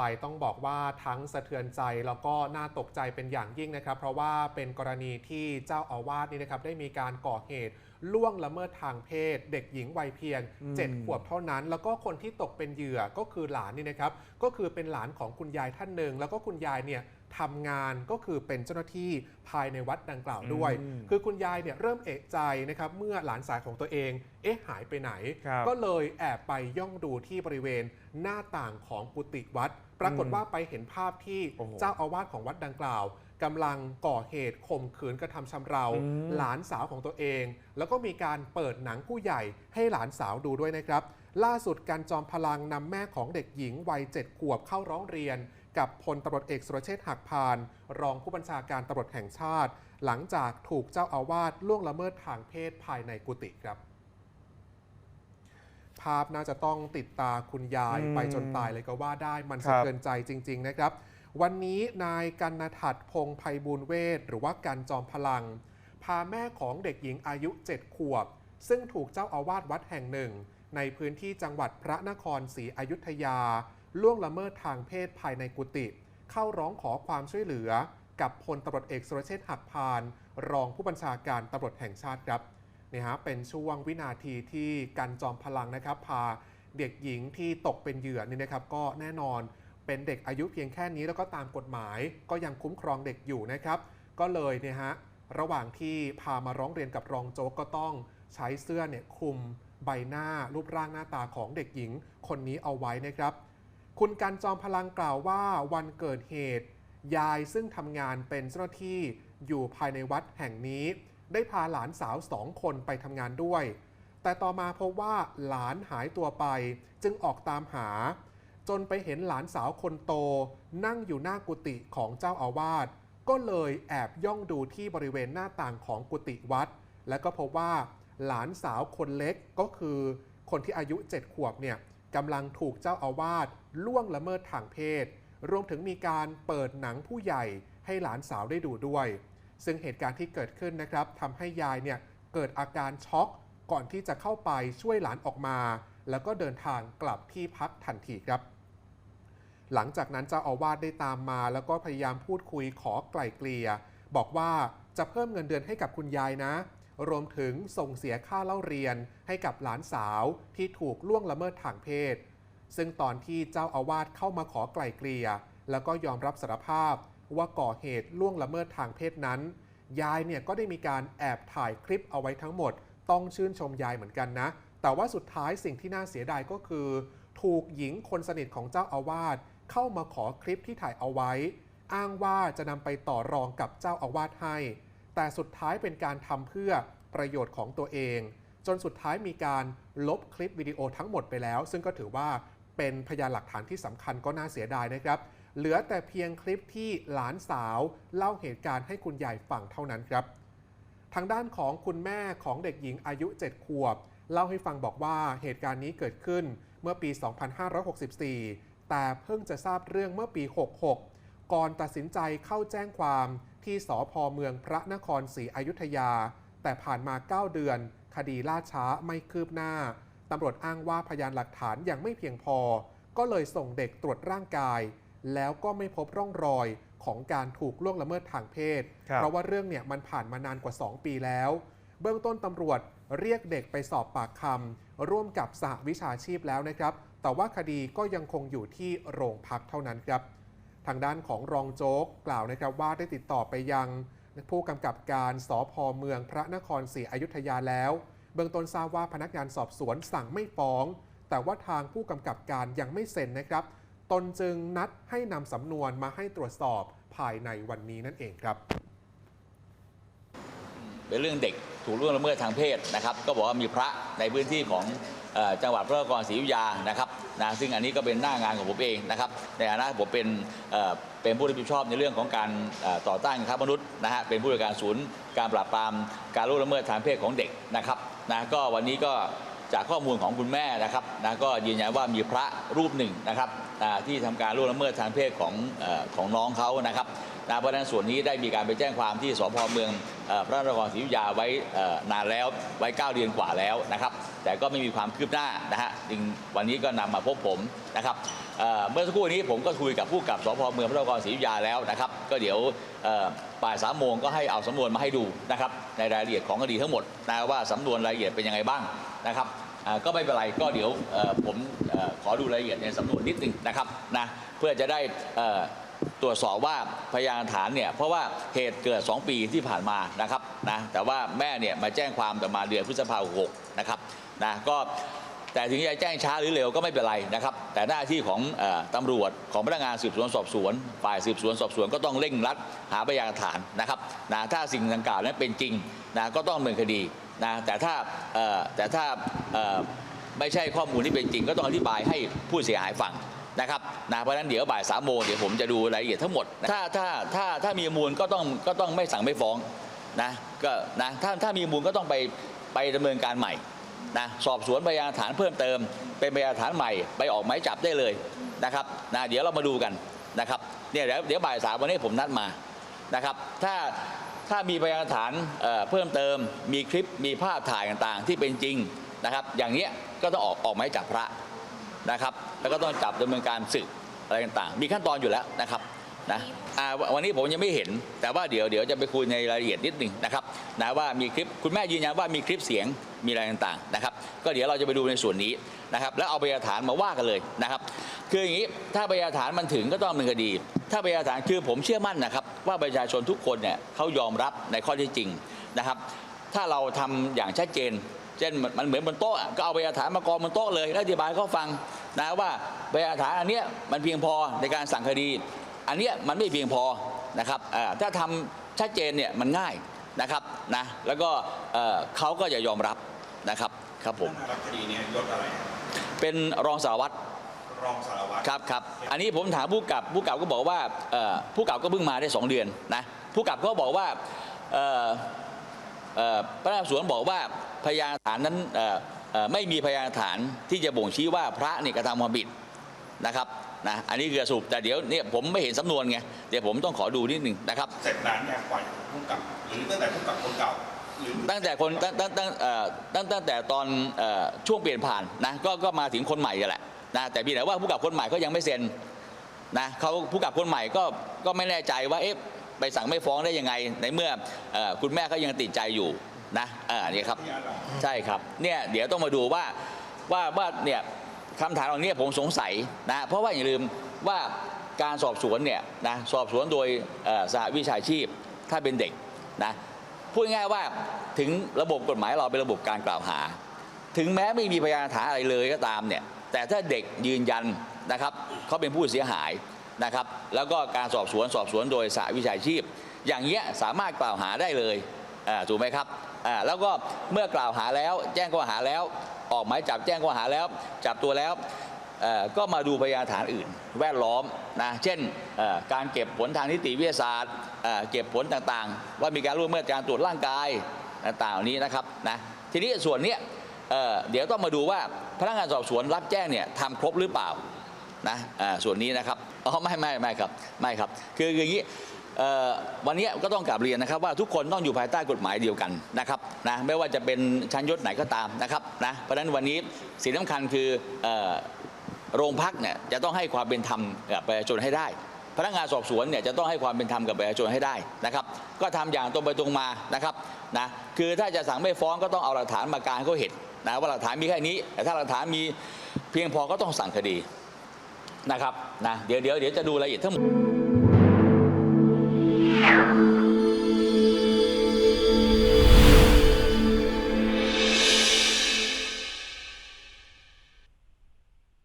ไปต้องบอกว่าทั้งสะเทือนใจแล้วก็น่าตกใจเป็นอย่างยิ่งนะครับ เพราะว่าเป็นกรณีที่เจ้าอาวาสนี่นะครับได้มีการก่อเหตุล่วงละเมิดทางเพศ เด็กหญิงวัยเพียงอืม7ขวบเท่านั้น แล้วก็คนที่ตกเป็นเหยื่อก็คือหลานนี่นะครับก็คือเป็นหลานของคุณยายท่านหนึ่งแล้วก็คุณยายเนี่ย ทำงานก็คือเป็นเจ้าหน้าที่ภายในวัดดังกล่าวด้วยอืมคือคุณยายเนี่ยเริ่มเอะใจนะครับเมื่อหลานสายของตัวเอง เอ๊ะหายไปไหนครับก็เลยแอบไปย่องดูที่บริเวณหน้าต่างของกุฏิวัด ปรากฏว่าไปเห็นภาพที่โอ้โหเจ้าอาวาสของวัดดังกล่าวกำลังก่อเหตุข่มขืนกระทำชำเราอืมหลานสาวของตัวเอง แล้วก็มีการเปิดหนังผู้ใหญ่ให้หลานสาวดูด้วยนะครับ ล่าสุดการจอมพลังนำแม่ของเด็กหญิงวัยเจ็ดขวบเข้าร้องเรียน กับพลตำรวจเอกสุรเชษฐ์หักพาน รองผู้บัญชาการตำรวจแห่งชาติ หลังจากถูกเจ้าอาวาสล่วงละเมิดทางเพศภายในกุฏิครับ ภาพน่าจะต้องติดตาคุณยายอืมไปจนตายเลยก็ว่าได้มันครัสะบเทือนใจจริง ๆ นะครับ วันนี้นายกันนทัดพงษ์ไพบูลย์เวทหรือว่ากันจอมพลัง พาแม่ของเด็กหญิงอายุ 7 ขวบ ซึ่งถูกเจ้าอาวาสวัดแห่งหนึ่ง ในพื้นที่จังหวัดพระนครศรีอยุธยา ล่วงละเมิดทางเพศภายในกุฏิเข้าร้องขอความช่วยเหลือ กับพลตำรวจเอกสุรเชษฐ์หักพาน รองผู้บัญชาการตำรวจแห่งชาติครับนี่ฮะเป็นช่วงวินาทีที่กันจอมพลังนะครับ พาเด็กหญิงที่ตกเป็นเหยื่อนี่นะครับ ก็แน่นอนเป็นเด็กอายุเพียงแค่นี้แล้วก็ตามกฎหมาย ก็ยังคุ้มครองเด็กอยู่นะครับ ก็เลยเนี่ยฮะระหว่างที่พามาร้องเรียนกับรองโจ๊กก็ต้องใช้เสื้อเนี่ยคลุมใบหน้ารูปร่างหน้าตาของเด็กหญิงคนนี้เอาไว้นะครับ คุณกันจอมพลังกล่าวว่าวันเกิดเหตุ ยายซึ่งทำงานเป็นเจ้าหน้าที่อยู่ภายในวัดแห่งนี้ ได้พาหลานสาวสองคนไปทำงานด้วย แต่ต่อมาพบว่าหลานหายตัวไปจึงออกตามหา จนไปเห็นหลานสาวคนโต นั่งอยู่หน้ากุฏิของเจ้าอาวาสก็เลยแอบย่องดูที่บริเวณหน้าต่างของกุฏิวัด และก็พบว่าหลานสาวคนเล็กก็คือคนที่อายุ 7 ขวบเนี่ย กำลังถูกเจ้าอาวาสล่วงละเมิดทางเพศ รวมถึงมีการเปิดหนังผู้ใหญ่ให้หลานสาวได้ดูด้วย ซึ่งเหตุการณ์ที่เกิดขึ้นนะครับทำให้ยายเนี่ยเกิดอาการช็อกก่อนที่จะเข้าไปช่วยหลานออกมา แล้วก็เดินทางกลับที่พักทันทีครับ หลังจากนั้นเจ้าอาวาสได้ตามมา แล้วก็พยายามพูดคุยขอไกล่เกลี่ยบอกว่าจะเพิ่มเงินเดือนให้กับคุณยายนะ รวมถึงส่งเสียค่าเล่าเรียนให้กับหลานสาวที่ถูกล่วงละเมิดทางเพศ ซึ่งตอนที่เจ้าอาวาสเข้ามาขอไกล่เกลี่ย แล้วก็ยอมรับสารภาพว่าก่อเหตุล่วงละเมิดทางเพศนั้น ยายเนี่ยก็ได้มีการแอบถ่ายคลิปเอาไว้ทั้งหมด ต้องชื่นชมยายเหมือนกันนะ แต่ว่าสุดท้ายสิ่งที่น่าเสียดายก็คือ ถูกหญิงคนสนิทของเจ้าอาวาสเข้ามาขอคลิปที่ถ่ายเอาไว้ อ้างว่าจะนำไปต่อรองกับเจ้าอาวาสให้ แต่สุดท้ายเป็นการทำเพื่อประโยชน์ของตัวเอง จนสุดท้ายมีการลบคลิปวิดีโอทั้งหมดไปแล้ว ซึ่งก็ถือว่าเป็นพยานหลักฐานที่สำคัญก็น่าเสียดายนะครับ เหลือแต่เพียงคลิปที่หลานสาวเล่าเหตุการณ์ให้คุณยายฟังเท่านั้นครับ ทางด้านของคุณแม่ของเด็กหญิงอายุ 7 ขวบ เล่าให้ฟังบอกว่าเหตุการณ์นี้เกิดขึ้นเมื่อปี 2564 แต่เพิ่งจะทราบเรื่องเมื่อปี 66 ก่อนตัดสินใจเข้าแจ้งความ ที่สพเมืองพระนครศรีอยุธยา แต่ผ่านมา 9 เดือน คดีล่าช้าไม่คืบหน้าตำรวจอ้างว่าพยานหลักฐานยังไม่เพียงพอ ก็เลยส่งเด็กตรวจร่างกาย แล้วก็ไม่พบร่องรอยของการถูกล่วงละเมิดทางเพศครับเพราะว่าเรื่องเนี่ยมันผ่านมานานกว่า 2 ปีแล้ว เบื้องต้นตำรวจเรียกเด็กไปสอบปากคำร่วมกับสหวิชาชีพแล้วนะครับ แต่ว่าคดีก็ยังคงอยู่ที่โรงพักเท่านั้นครับ ทางด้านของรองโจ๊กกล่าวนะครับว่าได้ติดต่อไปยังผู้กำกับการสพเมืองพระนครศรีอยุธยาแล้ว เบื้องต้นทราบว่าพนักงานสอบสวนสั่งไม่ฟ้อง แต่ว่าทางผู้กำกับการยังไม่เซ็นนะครับ ตนจึงนัดให้นำสำนวนมาให้ตรวจสอบภายในวันนี้นั่นเองครับ เป็นเรื่องเด็กถูกล่วงละเมิดทางเพศนะครับ ก็บอกว่ามีพระในพื้นที่ของ จังหวัดพระนครศรีอยุธยานะครับนะซึ่งอันนี้ก็เป็นหน้างานของผมเองนะครับในฐานะผมเป็นเป็นผู้รับผิดชอบในเรื่องของการต่อต้านการค้ามนุษย์นะฮะเป็นผู้จัดการศูนย์การปราบปรามการล่วงละเมิดทางเพศของเด็กนะครับนะก็วันนี้ก็จากข้อมูลของคุณแม่นะครับนะก็ยืนยันว่ามีพระรูปหนึ่งนะครับที่ทำการล่วงละเมิดทางเพศของของน้องเขานะครับนะเพราะฉะนั้นส่วนนี้ได้มีการไปแจ้งความที่สพเมือง พระนครศรีอยุธยาไว้นานแล้วไว้ 9 เดือนกว่าแล้วนะครับ แต่ก็ไม่มีความคืบหน้านะฮะจึงวันนี้ก็นำมาพบผมนะครับเมื่อสักครู่นี้ผมก็คุยกับผู้กับสพเมืองพระนครศรีอยุธยาแล้วนะครับ ก็เดี๋ยวเอ่อบ่ายสามโมงก็ให้เอาสำนวนมาให้ดูนะครับในรายละเอียดของคดีทั้งหมดนะว่าสำนวนรายละเอียดเป็นยังไงบ้างนะครับก็ไม่เป็นไรก็เดี๋ยวผมขอดูรายละเอียดในสำนวนนิดนึงนะครับนะเพื่อจะได้ ตรวจสอบว่าพยานฐานเนี่ยเพราะว่าเหตุเกิด 2 ปีที่ผ่านมานะครับนะแต่ว่าแม่เนี่ยมาแจ้งความประมาเดือนพฤษภาคม6นะครับนะก็แต่ถึงจะแจ้งช้าหรือเร็วก็ไม่เป็นไรนะครับ แต่หน้าที่ของออตำรวจของพนักงานสืบสวนสอบสวน ฝ่ายสืบสวนสอบสวนก็ต้องเร่งรัดหาพยานฐานนะครับนะถ้าสิ่งดังกล่าวนั้นเป็นจริงนะก็ต้องดำเนินคดีนะแต่ถ้าแต่ถ้าไม่ใช่ข้อมูลที่เป็นจริง ก็ต้องอธิบายให้ผู้เสียหายฟัง นะครับนะเพราะฉะนั้นเดี๋ยวบ่ายสามโมงเดี๋ยวผมจะดูรายละเอียดทั้งหมด ถ้าถ้าถ้าถ้ามีมูลก็ต้องก็ต้องไม่สั่งไม่ฟ้องนะก็นะถ้าถ้ามีมูลก็ต้องไปไปดำเนินการใหม่นะสอบสวนพยานฐานเพิ่มเติม เป็นพยานฐานใหม่ไปออกหมายจับได้เลยนะครับนะเดี๋ยวเรามาดูกันนะครับเนี่ยเดี๋ยวเดี๋ยวบ่ายสามวันนี้ผมนัดมานะครับถ้าถ้ามีพยานฐานเพิ่มเติม มีคลิปมีภาพถ่ายต่างๆ ที่เป็นจริงนะครับ อย่างเนี้ยก็ต้องออกออกหมายจับพระ นะครับ แล้วก็ต้องจับดำเนินการศึกอะไรต่างๆ มีขั้นตอนอยู่แล้วนะครับนะวันนี้ผมยังไม่เห็น แต่ว่าเดี๋ยวเดี๋ยวจะไปคุยในรายละเอียดนิดหนึ่งนะครับนะว่ามีคลิปคุณแม่ยืนยันว่ามีคลิปเสียงมีอะไรต่างๆนะครับ ก็เดี๋ยวเราจะไปดูในส่วนนี้นะครับ แล้วเอาพยานฐานมาว่ากันเลยนะครับ คืออย่างนี้ถ้าพยานฐานมันถึงก็ต้องดำเนินคดี ถ้าพยานฐานคือผมเชื่อมั่นนะครับ ว่าประชาชนทุกคนเนี่ยเขายอมรับในข้อเท็จจริงนะครับ ถ้าเราทำอย่างชัดเจน เช่นมันมันเหมือนบนโต๊ะอะก็เอาพยานหลักฐานมากองบนโต๊ะเลยแล้วอธิบายให้เขาฟังนะว่าพยานหลักฐานอันเนี้ยมันเพียงพอในการสั่งคดี อันเนี้ยมันไม่เพียงพอนะครับเอ่อถ้าทำชัดเจนเนี่ยมันง่ายนะครับนะแล้วก็เอ่อเขาก็จะยอมรับนะครับครับผมท่านรับคดีเนี่ยยศอะไรเป็นรองสารวัตรรองสารวัตรครับครับอันนี้ผมถามผู้กับผู้กับก็บอกว่าเอ่อผู้กับก็เพิ่งมาได้ 2 เดือนนะผู้กับก็บอกว่าเอ่อเอ่อ พนักงานสอบสวนบอกว่าพยานหลักฐานนั้นเอ่อเอ่อไม่มีพยานหลักฐานที่จะบ่งชี้ว่าพระนี่กระทำความผิดนะครับนะอันนี้คือสรุปแต่เดี๋ยวเนี่ยผมไม่เห็นสำนวนไงเดี๋ยวผมต้องขอดูนิดหนึ่งนะครับเสร็จนานเนี่ยกว่าจะผู้กำกับหรือตั้งแต่ผู้กำกับคนเก่าหรือตั้งแต่คนตั้งตั้งตั้งเอ่อตั้งตั้งแต่ตอนเอ่อช่วงเปลี่ยนผ่านนะก็ก็มาถึงคนใหม่กันแหละนะแต่พี่แต่ว่าผู้กับคนใหม่ก็ยังไม่เซ็นนะเขาผู้กับคนใหม่ก็ก็ไม่แน่ใจว่าเอ๊ะ ไปสั่งไม่ฟ้องได้ยังไง ในเมื่ออคุณแม่เขายังติดใจอยู่นะอ่านี่ครับใช่ครับเนี่ยเดี๋ยวต้องมาดูว่าว่าว่าเนี่ยคำถามเหล่านี้ผมสงสัยนะเพราะว่าอย่าลืมว่าการสอบสวนเนี่ยนะสอบสวนโดยสหวิชาชีพถ้าเป็นเด็กนะพูดง่ายว่าถึงระบบกฎหมายเราเป็นระบบการกล่าวหา ถึงแม้ไม่มีพยานฐานอะไรเลยก็ตามเนี่ยแต่ถ้าเด็กยืนยันนะครับเขาเป็นผู้เสียหาย นะครับ แล้วก็การสอบสวนสอบสวนโดยสหวิชาชีพ อย่างเงี้ยสามารถกล่าวหาได้เลยถูกไหมครับแล้วก็เมื่อกล่าวหาแล้วแจ้งข้อหาแล้ว ออกหมายจับแจ้งข้อหาแล้ว จับตัวแล้วก็มาดูพยานฐานอื่น แวดล้อมนะเช่นการเก็บผลทางนิติวิทยาศาสตร์เก็บผลต่างๆ ว่ามีการร่วมมือการตรวจร่างกายต่างๆเหล่านี้นะครับนะทีนี้ส่วนเนี้ยเเดี๋ยวต้องมาดูว่าพนักงานสอบสวนรับแจ้งเนี่ยทำครบหรือเปล่า นะส่วนนี้นะครับอ๋อไม่ไม่ไม่ครับไม่ครับ คืออย่างนี้วันนี้ก็ต้องกลับเรียนนะครับว่าทุกคนต้องอยู่ภายใต้กฎหมายเดียวกันนะครับนะไม่ว่าจะเป็นชั้นยศไหนก็ตามนะครับนะเพราะฉะนั้นวันนี้สิ่งสำคัญคือเอ่อโรงพักเนี่ยจะต้องให้ความเป็นธรรมกับประชาชนให้ได้ พนักงานสอบสวนเนี่ยจะต้องให้ความเป็นธรรมกับประชาชนให้ได้นะครับ ก็ทำอย่างตรงไปตรงมานะครับนะคือถ้าจะสั่งไม่ฟ้องก็ต้องเอาหลักฐานมาการให้เขาเห็นนะว่าหลักฐานมีแค่นี้ แต่ถ้าหลักฐานมีเพียงพอก็ต้องสั่งคดี นะครับนะเดี๋ยวเดี๋ยวเดี๋ยวจะดูรายละเอียดทั้งหมด